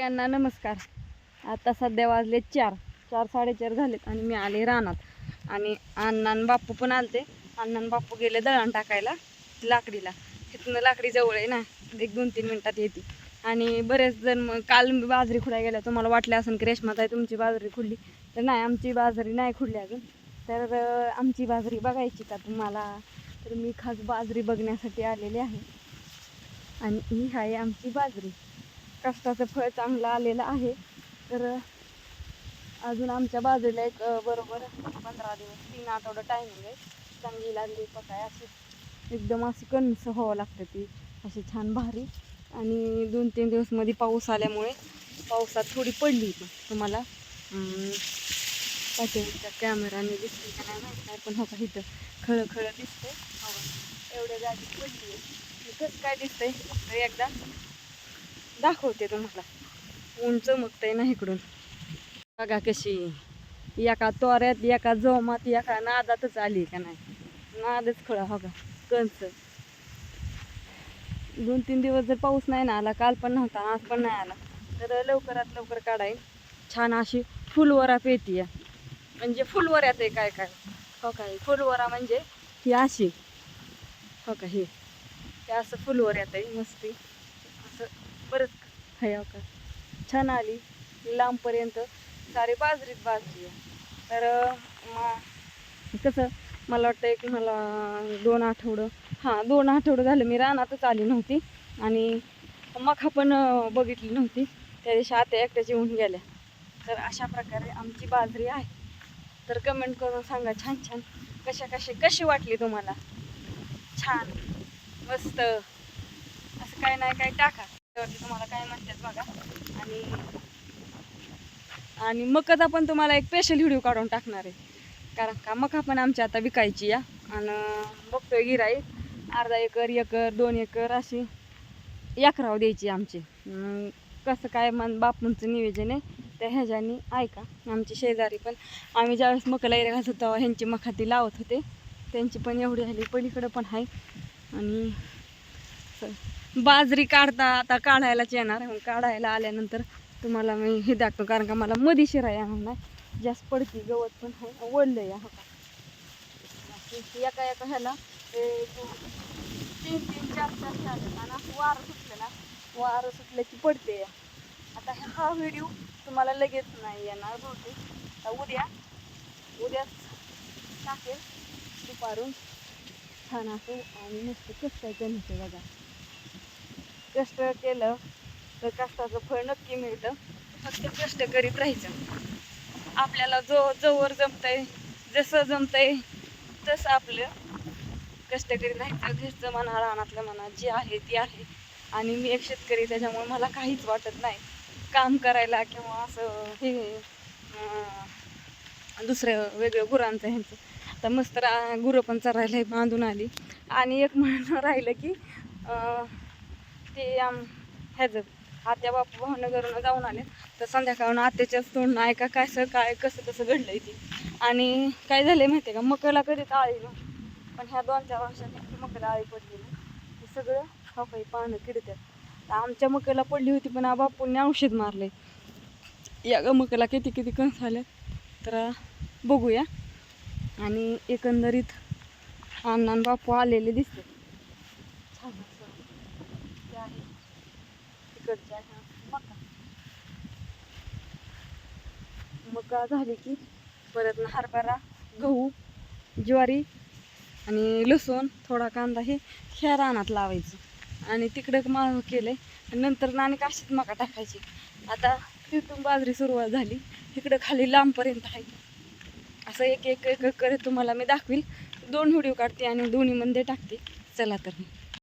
यांना नमस्कार. आता सध्या वाजले चार. चार साडेचार झालेत आणि मी आले रानात. आणि अण्णान बापू बाप्पू पण आलते. अण्णा बापू बाप्पू गेले दळण टाकायला लाकडीला. तिथनं लाकडी जवळ आहे ना एक दोन तीन मिनटात येते. आणि बरेच जण मग काल बाजरी खुडायला गेल्या तुम्हाला वाटलं असेल की रेशमाताई तुमची बाजरी खुडली. तर नाही आमची बाजरी नाही खुडली अजून. तर आमची बाजरी बघायची का तुम्हाला? तर मी खास बाजरी बघण्यासाठी आलेली आहे. आणि ही आहे आमची बाजरी. कष्टाचं फळ चांगलं आलेलं आहे. तर अजून आमच्या बाजूला एक बरोबर पंधरा दिवस तीन आठवडा टायमिंग आहे. चांगली लागली पकाय अशी एकदम अशी कणस व्हावं लागतं ती. अशी छान भारी. आणि दोन तीन दिवसमध्ये पाऊस आल्यामुळे पावसात थोडी पडली तुम्हाला. अं, कॅमेराने दिसते का नाही माहीत नाही पण हो का इथं खळं खळं दिसतंय. एवढ्या जागी पडली आहे. कसं काय दिसतंय? एकदा दाखवते तुम्हाला. ऊन चमकतंय ना इकडून. बघा कशी एका तोऱ्यात एका जोमात एका नादातच आली का नाही. नादच खळा हो का? कंच दोन तीन दिवस जर पाऊस नाही ना आला काल पण नव्हता आज पण नाही आला तर लवकरात लवकर काढाय. छान अशी फुलवरा पेती म्हणजे फुलवऱ्यात आहे काय काय? हो काय फुलवरा म्हणजे ही अशी. हो का? हे. हे असं फुलवऱ्यात आहे मस्ती. परत बरंच हो का? छान आली. लांबपर्यंत सारे बाजरीत बाजरी आहे. तर मा- कसं मला वाटतं एक मला दोन आठवडं हां दोन आठवडं झालं. मी रानातच आली नव्हती आणि मखा पण बघितली नव्हती. त्या दिवशी आता एकट्याची येऊन गेल्या. तर अशा प्रकारे आमची बाजरी आहे. तर कमेंट करून सांगा छान छान. कशा कशी कशी वाटली तुम्हाला? छान मस्त. असं काय नाही काय टाका. त्यावरती तुम्हाला काय म्हणतात बघा. आणि आणि मकाचा पण तुम्हाला एक स्पेशल व्हिडिओ काढून टाकणार आहे. कारण का मका पण आमची आता विकायची या. आणि बघतोय गिराई अर्धा एकर एकर दोन एकर अशी एकराव द्यायची आमची. कसं काय मन बापूंचं नियोजन आहे त्या ह्याच्यानी ऐका. आमची शेजारी पण आम्ही ज्यावेळेस मकाला एरिया घालत होतो तेव्हा ह्यांची मका ती लावत होते. त्यांची पण एवढी आली पलीकडं पण आहे आणि बाजरी काढता आता काढायलाच येणार मग काढायला आल्यानंतर तुम्हाला मी हे दाखवतो कारण का मला मधी शिराया नाही. जास्त पडती गवत पण आहे. ओढलं या एका एका ह्याला तीन तीन चार चार झाले आणि वारं सुटलं ना वारं सुटलं की पडते. या आता हा- हा व्हिडिओ तुम्हाला लगेच नाही येणार बहुतेक. आता उद्या उद्याच टाकेल. दुपारून छान असं आणि मस्त कष्ट होते बघा. कष्ट केलं तर कष्टाचं फळ नक्की मिळतं. फक्त कष्ट करीत राहायचं. आपल्याला जो जोवर जमतंय जसं जमतंय तसं आपलं कष्ट करीत राहायचं. घरचं म्हणा रानातलं म्हणा जे आहे ती आहे. आणि मी एक शेतकरी त्याच्यामुळे मला काहीच वाटत नाही. काम करायला किंवा असं हे दुसऱ्या दुसरं वेगळं गुरांचं ह्यांचं. आता मस्त रा गुरं पण चरायला बांधून आली. आणि एक म्हणणं राहिलं की ते आम ह्याचं आत्या बापू भावनगरनं जाऊन आले तर संध्याकाळून आत्याच्याच तोंड ऐका काय सर काय कसं कसं घडलंय ते. आणि काय झालंय माहिती आहे का? मकला कधीच आळी ना पण ह्या दोन चार वर्षांनी मकला आळी पडली हे ते सगळं हा पानं किडतात आमच्या मकला पडली होती पण बापूंनी औषध मारले या ग मकला किती किती कणस आल्या तर बघूया. आणि एकंदरीत अण्णा बापू आलेले दिसते छान तिकडच्या मका मका झाली की परत ना हरभरा गहू ज्वारी आणि लसूण थोडा कांदा हे ह्या रानात लावायचं. आणि तिकडं माळ केलंय. आणि नंतर ना आणि काशीत मका टाकायची. आता तिथून बाजरी सुरुवात झाली. इकडं खाली लांबपर्यंत आहे. असं एक एक एक करत तुम्हाला मी दाखवील दोन व्हिडिओ काढते आणि दोन्हीमध्ये टाकते. चला तर मी